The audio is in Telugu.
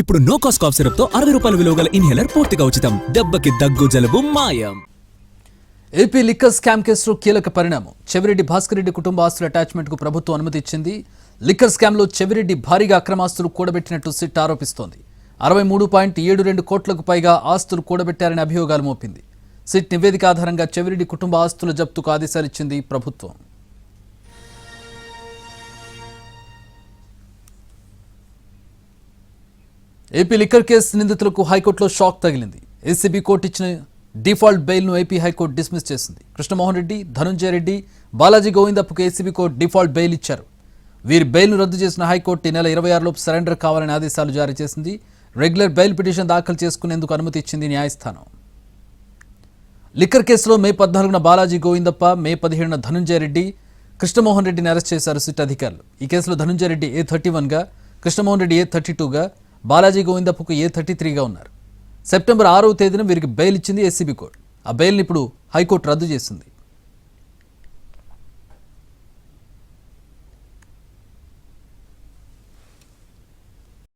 ఇప్పుడు నో కాస్ట్ కాఫ్ సిరప్తో అరవై రూపాయల విలువ గల ఇన్హేలర్ పూర్తిగా ఉచితం. దెబ్బకి దగ్గు జలుబు మాయం. ఏపీ లిక్కర్ స్కామ్ కేసులో కీలక పరిణామం. చెవిరెడ్డి భాస్కర్ రెడ్డి కుటుంబ ఆస్తుల అటాచ్మెంట్కు ప్రభుత్వం అనుమతి ఇచ్చింది లిక్కర్ స్కామ్లో చెవిరెడ్డి భారీగా అక్రమాస్తులు కూడబెట్టినట్టు సిట్ ఆరోపిస్తోంది. అరవై మూడు పాయింట్ ఏడు రెండు కోట్లకు పైగా ఆస్తులు కూడబెట్టారని అభియోగాలు మోపింది. సిట్ నివేదిక ఆధారంగా చెవిరెడ్డి కుటుంబ ఆస్తుల జప్తుకు ఆదేశాలిచ్చింది ప్రభుత్వం. ఏపీ లిక్కర్ కేసు నిందితులకు హైకోర్టులో షాక్ తగిలింది. ఏసీబీ కోర్టు ఇచ్చిన డిఫాల్ట్ బెయిల్ను ఏపీ హైకోర్టు డిస్మిస్ చేసింది. కృష్ణమోహన్ రెడ్డి ధనుంజయ రెడ్డి బాలాజీ గోవిందప్పకు ఏసీబీ కోర్టు డిఫాల్ట్ బెయిల్ ఇచ్చారు. వీరి బెయిల్ను రద్దు చేసిన హైకోర్టు ఈ నెల ఇరవై ఆరులోపు సరెండర్ కావాలని ఆదేశాలు జారీ చేసింది. రెగ్యులర్ బెయిల్ పిటిషన్ దాఖలు చేసుకునేందుకు అనుమతి ఇచ్చింది న్యాయస్థానం. లిక్కర్ కేసులో మే పద్నాలుగున బాలాజీ గోవిందప్ప మే పదిహేడున ధనుంజయ రెడ్డి కృష్ణమోహన్ రెడ్డిని అరెస్ట్ చేశారు సిట్ అధికారులు. ఈ కేసులో ధనుంజయ రెడ్డి ఏ థర్టీ వన్గా కృష్ణమోహన్ రెడ్డి ఏ థర్టీ టూగా బాలాజీ గోవిందప్పకు ఏ థర్టీ త్రీగా ఉన్నారు? సెప్టెంబర్ ఆరవ తేదీన వీరికి బెయిల్ ఇచ్చింది ఎస్సీబీ కోర్టు. ఆ బెయిల్ని ఇప్పుడు హైకోర్టు రద్దు చేసింది